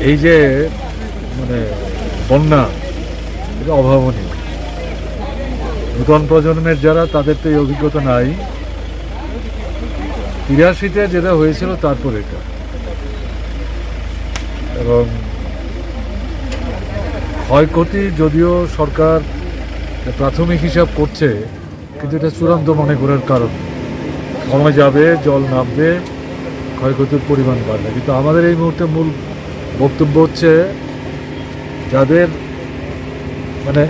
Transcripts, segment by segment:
এই যে মানে বন্যা, এটা অভাবনীয়। নূতন প্রজন্মের যারা, তাদের তো এই অভিজ্ঞতা নাই। তিরাশিতে যেটা হয়েছিল, তারপর এটা। এবং ক্ষয়ক্ষতি যদিও সরকার প্রাথমিক হিসাব করছে, কিন্তু এটা চূড়ান্ত মনে করার কারণ। সময় যাবে, জল নামবে, ক্ষয়ক্ষতির পরিমাণ বাড়বে। কিন্তু আমাদের এই মুহূর্তে মূল বক্তব্য হচ্ছে যাদের মানে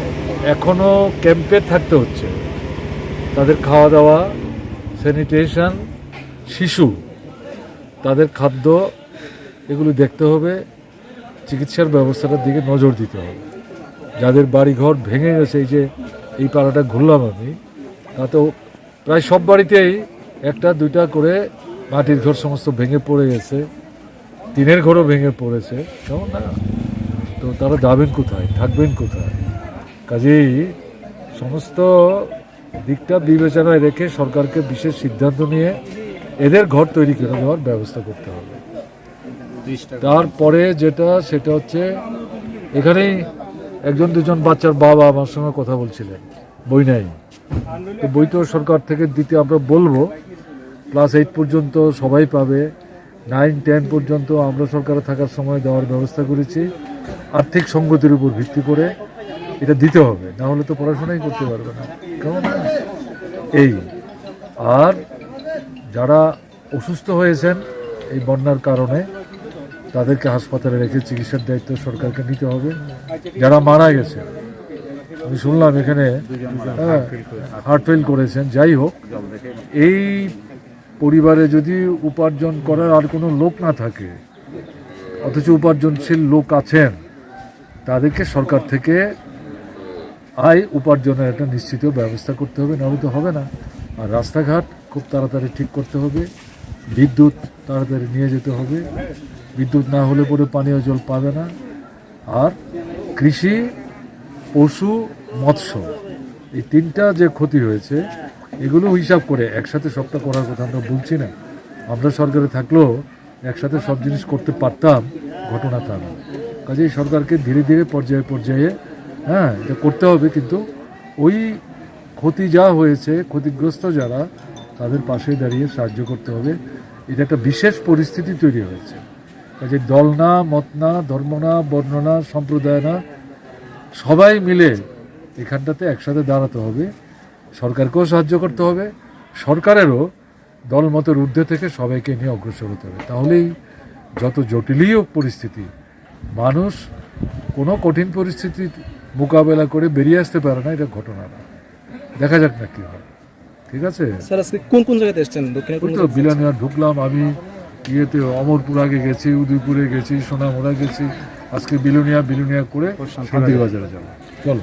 এখনও ক্যাম্পে থাকতে হচ্ছে। তাদের খাওয়া দাওয়া স্যানিটেশন, শিশু, তাদের খাদ্য, এগুলো দেখতে হবে। চিকিৎসার ব্যবস্থাটার দিকে নজর দিতে হবে। যাদের বাড়িঘর ভেঙে গেছে, এই যে এই পাড়াটা ঘুরলাম আমি তাতেও প্রায় সব বাড়িতেই একটা, দুইটা করে মাটির ঘর সমস্ত ভেঙে পড়ে গেছে। টিনের ঘরও ভেঙে পড়েছে। কেমন না? তো তারা যাবেন কোথায়? থাকবেন কোথায়? কাজেই সমস্ত দিকটা বিবেচনায় রেখে সরকারকে বিশেষ সিদ্ধান্ত নিয়ে এদের ঘর তৈরি করে দেওয়ার ব্যবস্থা করতে হবে। তারপরে যেটা, সেটা হচ্ছে এখানেই একজন, দুজন বাচ্চার বাবা আমার সঙ্গে কথা বলছিলেন, বই নাই। তো বই তো সরকার থেকে দিতে আমরা বলব ক্লাস এইট পর্যন্ত সবাই পাবে। নাইন টেন পর্যন্ত আমরা সরকারে থাকার সময় দেওয়ার ব্যবস্থা করেছি। আর্থিক সঙ্গতির উপর ভিত্তি করে এটা দিতে হবে, না হলে তো পড়াশোনাই করতে পারবে না। কেমন এই, আর যারা অসুস্থ হয়েছেন এই বন্যার কারণে তাদেরকে হাসপাতালে রেখে চিকিৎসার দায়িত্ব সরকারকে নিতে হবে। যারা মারা গেছে আমি শুনলাম এখানে হার্ট ফেল করেছেন। যাই হোক, এই পরিবারে যদি উপার্জন করার আর কোনো লোক না থাকে, অথচ উপার্জনশীল লোক আছেন, তাদেরকে সরকার থেকে আয় উপার্জনের একটা নিশ্চিত ব্যবস্থা করতে হবে, নাহলে তো হবে না। আর রাস্তাঘাট খুব তাড়াতাড়ি ঠিক করতে হবে, বিদ্যুৎ তাড়াতাড়ি নিয়ে যেতে হবে, বিদ্যুৎ না হলে পরে পানীয় জল পাবে না। আর কৃষি, পশু, মৎস্য, এই তিনটা যে ক্ষতি হয়েছে এগুলো হিসাব করে, একসাথে সবটা করার কথা আমরা বলছি না। আমরা সরকারে থাকলেও একসাথে সব জিনিস করতে পারতাম, ঘটনা তা না। কাজেই সরকারকে ধীরে ধীরে পর্যায়ে পর্যায়ে হ্যাঁ এটা করতে হবে, কিন্তু ওই ক্ষতি যা হয়েছে, ক্ষতিগ্রস্ত যারা, তাদের পাশে দাঁড়িয়ে সাহায্য করতে হবে। এটা একটা বিশেষ পরিস্থিতি তৈরি হয়েছে। কাজে দল না, মত না, ধর্ম না, বর্ণ না, সম্প্রদায় না, সবাই মিলে এখানটাতে একসাথে দাঁড়াতে হবে। সরকারকেও সাহায্য করতে হবে সরকারেরও দলমতের ঊর্ধ্বে থেকে সবাইকে নিয়ে অগ্রসর হতে হবে। তাহলেই যত জটিলই পরিস্থিতি মানুষ কোনো কঠিন পরিস্থিতি মোকাবেলা করে বেরিয়ে আসতে পারে না এটা ঘটনা না। দেখা যাক না কি হয়। ঠিক আছে? স্যার আজকে কোন কোন জায়গাতে এসেছেন? তো বিলানিয়া ঢুকলাম আমি ইয়েতে অমরপুর আগে গেছি উদয়পুরে গেছি সোনামুড়া গেছি আজকে বিলুনিয়া বিলুনিয়া করে শান্তিবাজারে যাব। চলো।